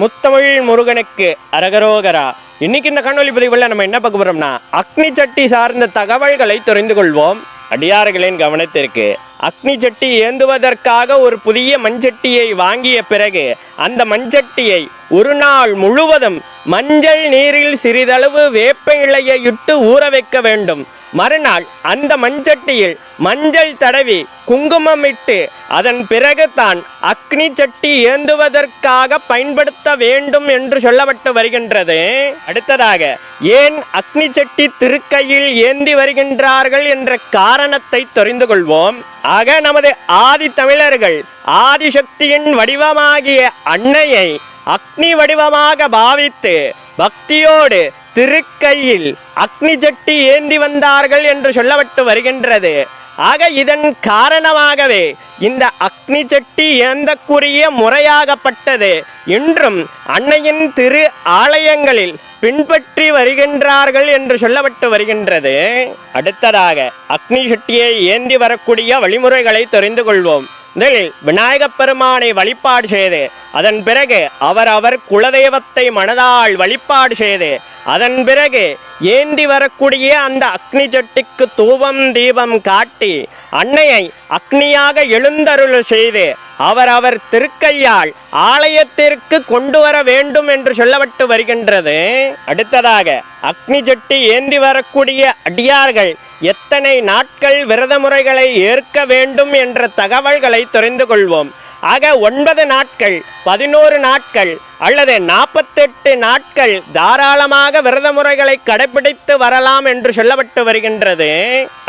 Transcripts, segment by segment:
முத்தமிழ் முருகனுக்கு அரகரோகரா. இன்னைக்கு இந்த கண்ணொலி பதிவுகளில் நம்ம என்ன பார்க்க போறோம்னா அக்னி சட்டி சார்ந்த தகவல்களை தெரிந்து கொள்வோம். அடியார்களின் கவனத்திற்கு. அக்னி சட்டி ஏந்துவதற்காக ஒரு புதிய மண்சட்டியை வாங்கிய பிறகு அந்த மண்சட்டியை ஒரு நாள் முழுவதும் மஞ்சள் நீரில் சிறிதளவு வேப்ப இலையை இட்டு ஊற வைக்க வேண்டும். மறுநாள் அந்த மண்சட்டியில் மஞ்சள் தடவி குங்குமமிட்டு அதன் பிறகு தான் அக்னி சட்டி ஏந்துவதற்காக பயன்படுத்த வேண்டும் என்று சொல்லப்பட்டு வருகின்றது. அடுத்ததாக ஏன் அக்னி சட்டி திருக்கையில் ஏந்தி வருகின்றார்கள் என்ற காரணத்தை தெரிந்து கொள்வோம். ஆக நமது ஆதி தமிழர்கள் ஆதிசக்தியின் வடிவமாகிய அன்னையை அக்னி வடிவமாக பாவித்து பக்தியோடு திருக்கையில் அக்னி ஜட்டி ஏந்தி வந்தார்கள் என்று சொல்லப்பட்டு வருகின்றது. ஆக இதன் காரணமாகவே இந்த அக்னி சட்டி ஏந்தக்குரிய முறையாகப்பட்டது. இன்றும் அன்னையின் திரு ஆலயங்களில் பின்பற்றி வருகின்றார்கள் என்று சொல்லப்பட்டு வருகின்றது. அடுத்ததாக அக்னி சட்டியை ஏந்தி வரக்கூடிய வழிமுறைகளை தெரிந்து கொள்வோம். முதலில் விநாயகப் பெருமானை வழிபாடு செய்து அதன் பிறகு அவர் அவர் குலதெய்வத்தை மனதால் வழிபாடு செய்து அதன் பிறகு ஏந்தி வரக்கூடிய அந்த அக்னி சட்டிக்கு தூபம் தீபம் காட்டி அன்னையை அக்னியாக எழுந்தருள் செய்து அவர் அவர் திருக்கையால் ஆலயத்திற்கு கொண்டு வர வேண்டும் என்று சொல்லப்பட்டு வருகின்றது. அடுத்ததாக அக்னி ஜெட்டி ஏந்தி வரக்கூடிய அடியார்கள் எத்தனை நாட்கள் விரத முறைகளை ஏற்க வேண்டும் என்ற தகவல்களை தெரிந்து கொள்வோம். ஆக ஒன்பது நாட்கள் பதினோரு நாட்கள் அல்லது நாற்பத்தெட்டு நாட்கள் தாராளமாக விரத முறைகளை கடைபிடித்து வரலாம் என்று சொல்லப்பட்டு வருகின்றது.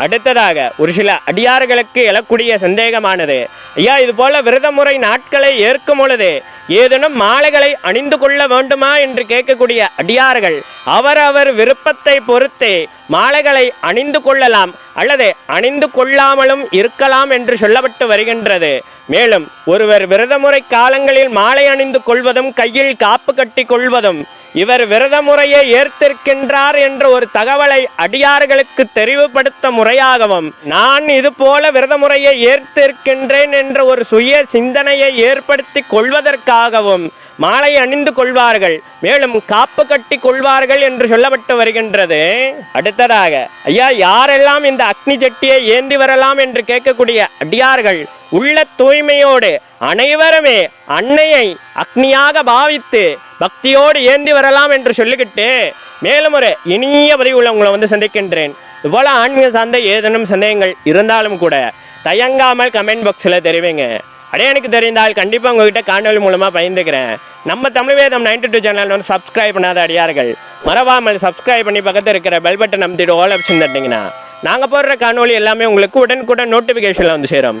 அடுத்ததாக ஒரு சில அடியார்களுக்கு எழக்கூடிய சந்தேகமானது. ஐயா இது போல விரத முறை நாட்களை ஏற்கும் பொழுது ஏதேனும் மாலைகளை அணிந்து கொள்ள வேண்டுமா என்று கேட்கக்கூடிய அடியார்கள் அவரவர் விருப்பத்தை பொறுத்தே மாலைகளை அணிந்து கொள்ளலாம் அல்லது அணிந்து கொள்ளாமலும் இருக்கலாம் என்று சொல்லப்பட்டு வருகின்றது. மேலும் ஒருவர் விரதமுறை காலங்களில் மாலை அணிந்து கொள்வதும் கையில் காப்பு கட்டி கொள்வதும் இவர் விரத முறையை ஏற்திருக்கின்றார் என்ற ஒரு தகவலை அடியார்களுக்கு தெரிவுபடுத்த முறையாகவும் நான் இது போல விரத முறையை ஏற்திருக்கின்றேன் என்ற ஒரு சுய சிந்தனையை ஏற்படுத்தி கொள்வதற்காகவும் மாலை அணிந்து கொள்வார்கள். மேலும் காப்பு கட்டி கொள்வார்கள் என்று சொல்லப்பட்டு வருகின்றது. அடுத்ததாக ஐயா யாரெல்லாம் இந்த அக்னி சட்டியை ஏந்தி வரலாம்? என்று கேட்கக்கூடிய அடியார்கள் உள்ள தூய்மையோடு அனைவருமே அன்னையை அக்னியாக பாவித்து பக்தியோடு ஏந்தி வரலாம் என்று சொல்லிக்கிட்டு மேலும் ஒரு இனிய பதிவுள்ள உங்களை வந்து சந்திக்கின்றேன். இதுபோல் ஆன்மீக சார்ந்த ஏதேனும் சந்தேகங்கள் இருந்தாலும் கூட தயங்காமல் கமெண்ட் பாக்ஸில் தெரிவிங்க. அடைய எனக்கு தெரிந்தால் கண்டிப்பாக உங்ககிட்ட காணொலி மூலமாக பயந்துக்கிறேன் நம்ம Tamil Vedam ninety two channel வந்து சப்ஸ்கிரைப் பண்ணாத அடியார்கள் மறவாமல் சப்ஸ்கிரைப் பண்ணி பக்கத்தில் இருக்கிற பெல் பட்டன் நம்பிட்டு ஆல் ஆப்ஷன் தட்டிங்கன்னா நாங்கள் போடுற காணொலி எல்லாமே உங்களுக்கு உடனுக்குடன் நோட்டிஃபிகேஷனில் வந்து சேரும்.